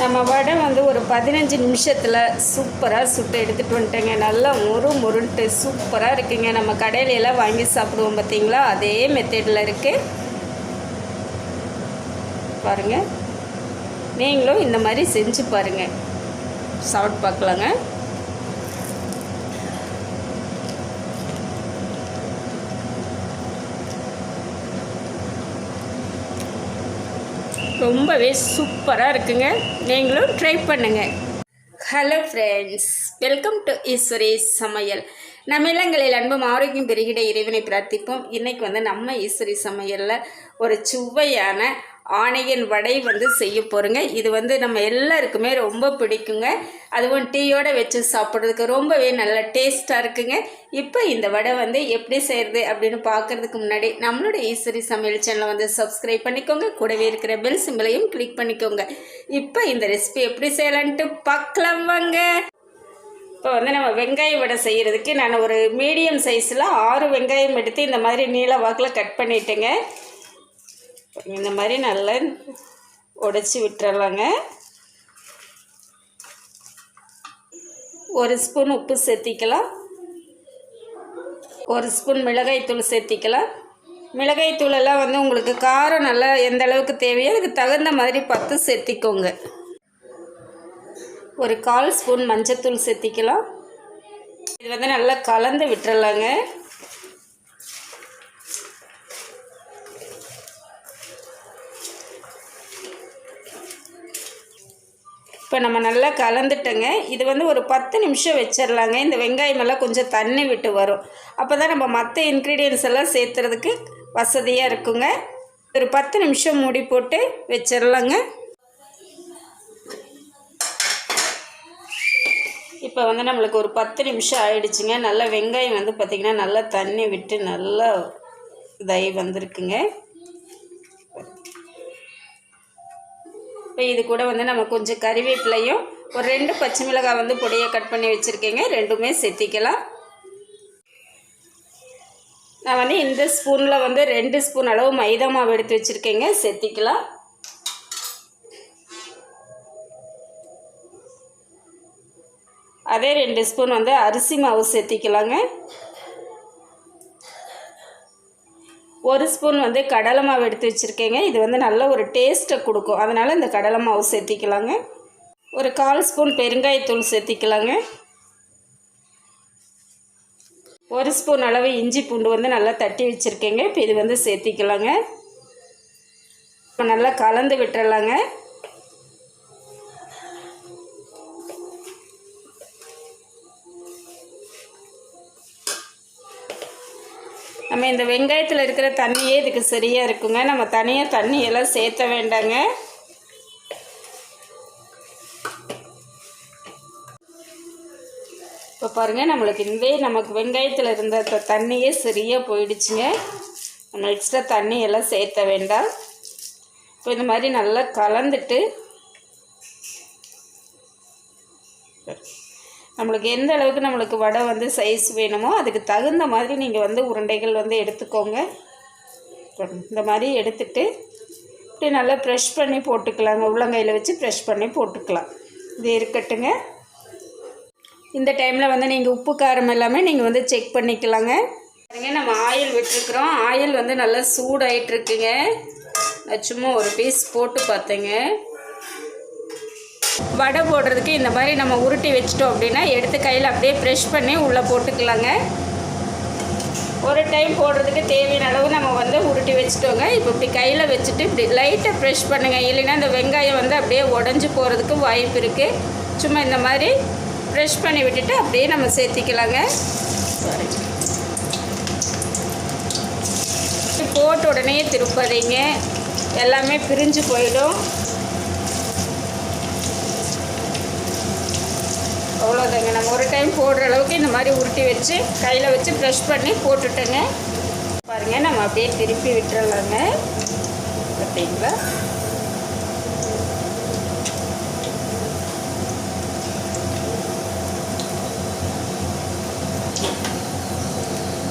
நம்ம வடை வந்து ஒரு பதினஞ்சு நிமிஷத்தில் சூப்பராக சுட்டு எடுத்துகிட்டு வந்துட்டேங்க. நல்லா முறு முருன்ட்டு சூப்பராக இருக்குங்க. நம்ம கடையில எல்லாம் வாங்கி சாப்பிடுவோம் பார்த்தீங்களா அதே மெத்தடில் இருக்குது பாருங்கள் நீங்களும் இந்த மாதிரி செஞ்சு பாருங்கள் சாப்பிட்டு பார்க்கலாங்க. ரொம்பவே சூப்பராக இருக்குங்க. நீங்களும் ட்ரை பண்ணுங்கள் hello friends welcome to Eswari சமையல் நம்ம இல்லங்களில் அன்பும் ஆரோக்கியம் பெருகிட இறைவனை பிரார்த்திப்போம். இன்றைக்கி வந்து நம்ம ஈஸ்வரி சமையலில் ஒரு சுவையான ஆணையன் வடை வந்து செய்ய போகிறோங்க இது வந்து நம்ம எல்லாருக்குமே ரொம்ப பிடிக்குங்க. அதுவும் டீயோடு வச்சு சாப்பிட்றதுக்கு ரொம்பவே நல்ல டேஸ்ட்டாக இருக்குங்க. இப்போ இந்த வடை வந்து எப்படி செய்கிறது அப்படின்னு பார்க்கறதுக்கு முன்னாடி நம்மளோட ஈஸ்வரி சமையல் சேனலை வந்து சப்ஸ்கிரைப் பண்ணிக்கோங்க. கூடவே இருக்கிற பெல் சிம்பிளையும் கிளிக் பண்ணிக்கோங்க. இப்போ இந்த ரெசிபி எப்படி செய்யலான்ட்டு பார்க்கலாம் வாங்க. இப்போ வந்து நம்ம வெங்காய வடை செய்கிறதுக்கு நான் ஒரு மீடியம் சைஸில் ஆறு வெங்காயம் எடுத்து இந்த மாதிரி நீள வாக்கில் கட் பண்ணிட்டேங்க. இந்த மாதிரி நல்லா உடைச்சி விட்டுறலாங்க. ஒரு ஸ்பூன் உப்பு சேர்த்திக்கலாம். ஒரு ஸ்பூன் மிளகாய்த்தூள் சேர்த்திக்கலாம். மிளகாய்த்தூளெல்லாம் வந்து உங்களுக்கு காரம் நல்லா எந்த அளவுக்கு தேவையோ அதுக்கு தகுந்த மாதிரி பார்த்து சேர்த்திக்கோங்க. ஒரு கால் ஸ்பூன் மஞ்சத்தூள் சேர்த்திக்கலாம். இது வந்து நல்லா கலந்து விட்டுறலாங்க. இப்போ நம்ம நல்லா கலந்துட்டோங்க. இது வந்து ஒரு பத்து நிமிஷம் வச்சிடலாங்க இந்த வெங்காயம் எல்லாம் கொஞ்சம் தண்ணி விட்டு வரும். அப்போ தான் நம்ம மற்ற இன்க்ரீடியன்ஸ் எல்லாம் சேர்த்துறதுக்கு வசதியாக இருக்குங்க. ஒரு பத்து நிமிஷம் மூடி போட்டு வச்சிடலாங்க இப்போ வந்து நம்மளுக்கு ஒரு பத்து நிமிஷம் ஆயிடுச்சுங்க. நல்லா வெங்காயம் வந்து பார்த்திங்கன்னா நல்லா தண்ணி விட்டு நல்லா இதாகி வந்திருக்குங்க. இப்போ இது கூட வந்து நம்ம கொஞ்சம் கறிவேப்பிலையும் ஒரு ரெண்டு பச்சை மிளகாய் வந்து பொடியை கட் பண்ணி வச்சுருக்கேங்க. ரெண்டுமே சேர்த்திக்கலாம் நான் வந்து இந்த ஸ்பூனில் வந்து ரெண்டு ஸ்பூன் அளவு மைதா மாவு எடுத்து வச்சுருக்கேங்க. செத்திக்கலாம். அதே ரெண்டு ஸ்பூன் வந்து அரிசி மாவு சேர்த்திக்கலாங்க ஒரு ஸ்பூன் வந்து கடலை மாவு எடுத்து வச்சுருக்கேங்க. இது வந்து நல்ல ஒரு டேஸ்ட்டை கொடுக்கும். அதனால் இந்த கடலை மாவு சேர்த்திக்கலாங்க. ஒரு கால் ஸ்பூன் பெருங்காயத்தூள் சேர்த்திக்கலாங்க. ஒரு ஸ்பூன் அளவு இஞ்சி பூண்டு வந்து நல்லா தட்டி வச்சுருக்கேங்க. இப்போ இது வந்து சேர்த்திக்கலாங்க. இப்போ நல்லா கலந்து விட்டுறலாங்க. நம்ம இந்த வெங்காயத்தில் இருக்கிற தண்ணியே இதுக்கு சரியாக இருக்குங்க. நம்ம தனியாக தண்ணியெல்லாம் சேர்த்த வேண்டாங்க. இப்போ பாருங்கள் நம்மளுக்கு இந்த நமக்கு வெங்காயத்தில் இருந்த தண்ணியே சரியாக போயிடுச்சுங்க. நம்ம எக்ஸ்ட்ரா தண்ணி எல்லாம் சேர்த்த வேண்டாம். இப்போ இந்த மாதிரி நல்லா கலந்துட்டு நம்மளுக்கு எந்த அளவுக்கு நம்மளுக்கு வடை வந்து சைஸ் வேணுமோ அதுக்கு தகுந்த மாதிரி நீங்கள் வந்து உருண்டைகள் வந்து எடுத்துக்கோங்க. இந்த மாதிரி எடுத்துட்டு இப்படி நல்லா ப்ரெஷ் பண்ணி போட்டுக்கலாங்க. உள்ளங்கையில் வச்சு ப்ரெஷ் பண்ணி போட்டுக்கலாம். இது இருக்கட்டுங்க. இந்த டைமில் வந்து நீங்கள் உப்பு காரம் எல்லாமே நீங்கள் வந்து செக் பண்ணிக்கலாங்க. பாருங்க நம்ம ஆயில் விட்டுருக்குறோம். ஆயில் வந்து நல்லா சூடாயிட்ருக்குங்க நான் சும்மா ஒரு பீஸ் போட்டு பார்த்தேங்க. வடை போடுறதுக்கு இந்த மாதிரி நம்ம உருட்டி வச்சிட்டோம் அப்படின்னா எடுத்து கையில் அப்படியே ப்ரெஷ் பண்ணி உள்ளே போட்டுக்கலாங்க. ஒரு டைம் போடுறதுக்கு தேவையான அளவு நம்ம வந்து உருட்டி வச்சுட்டோங்க. இப்போ இப்படி கையில் வச்சுட்டு இப்படி லைட்டாக ப்ரெஷ் பண்ணுங்கள் இல்லைன்னா இந்த வெங்காயம் வந்து அப்படியே உடஞ்சி போகிறதுக்கு வாய்ப்பு இருக்குது சும்மா இந்த மாதிரி ப்ரெஷ் பண்ணி விட்டுட்டு அப்படியே நம்ம சேர்த்திக்கலாங்க. போட்ட உடனே திருப்பாதீங்க. எல்லாமே பிரிஞ்சு போயிடும். போதுங்க. நம்ம ஒரு டைம் போடுற அளவுக்கு இந்த மாதிரி உருட்டி வச்சு கையில் வச்சு ப்ரெஷ் பண்ணி போட்டுட்டேங்க. பாருங்கள் நம்ம அப்படியே திருப்பி விட்டுறலாங்க. பார்த்தீங்களா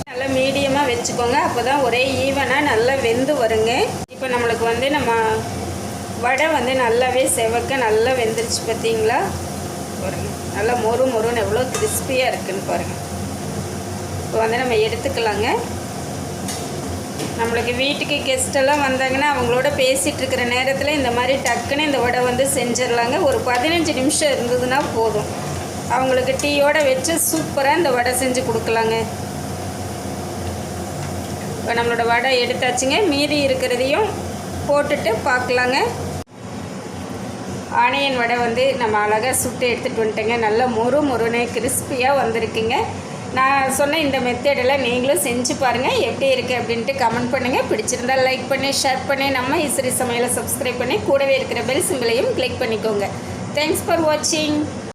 நல்லா மீடியமாக வச்சுக்கோங்க. அப்போ தான் ஒரே ஈவனாக நல்லா வெந்து வருங்க. இப்போ நம்மளுக்கு வந்து நம்ம வடை வந்து நல்லாவே செவக்க நல்லா வெந்துருச்சு பார்த்தீங்களா பாருங்கள் நல்லா மொறு மொறுன்னு எவ்வளோ கிறிஸ்பியாக இருக்குன்னு பாருங்கள் இப்போ வந்து நம்ம எடுத்துக்கலாங்க. நம்மளுக்கு வீட்டுக்கு கெஸ்டெல்லாம் வந்தாங்கன்னா அவங்களோட பேசிகிட்டு இருக்கிற நேரத்தில் இந்த மாதிரி டக்குன்னு இந்த வடை வந்து செஞ்சிடலாங்க. ஒரு பதினஞ்சு நிமிஷம் இருந்ததுன்னா போதும். அவங்களுக்கு டீயோட வச்சு சூப்பராக இந்த வடை செஞ்சு கொடுக்கலாங்க. இப்போ நம்மளோட வடை எடுத்தாச்சுங்க. மீதி இருக்கிறதையும் போட்டுட்டு பார்க்கலாங்க. ஆனியன் வடை வந்து நம்ம அழகாக சுட்டு எடுத்துகிட்டு வந்துட்டேங்க. நல்லா மொறு மொறுனே கிறிஸ்பியாக வந்திருக்குங்க. நான் சொன்ன இந்த மெத்தடெல்லாம் நீங்களும் செஞ்சு பாருங்கள் எப்படி இருக்குது அப்படின்ட்டு கமெண்ட் பண்ணுங்கள் பிடிச்சிருந்தா லைக் பண்ணி ஷேர் பண்ணி. நம்ம இசிறி சமையலை சப்ஸ்கிரைப் பண்ணி. கூடவே இருக்கிற பெல் சிம்பிளையும் கிளிக் பண்ணிக்கோங்க. தேங்க்ஸ் ஃபார் வாட்சிங்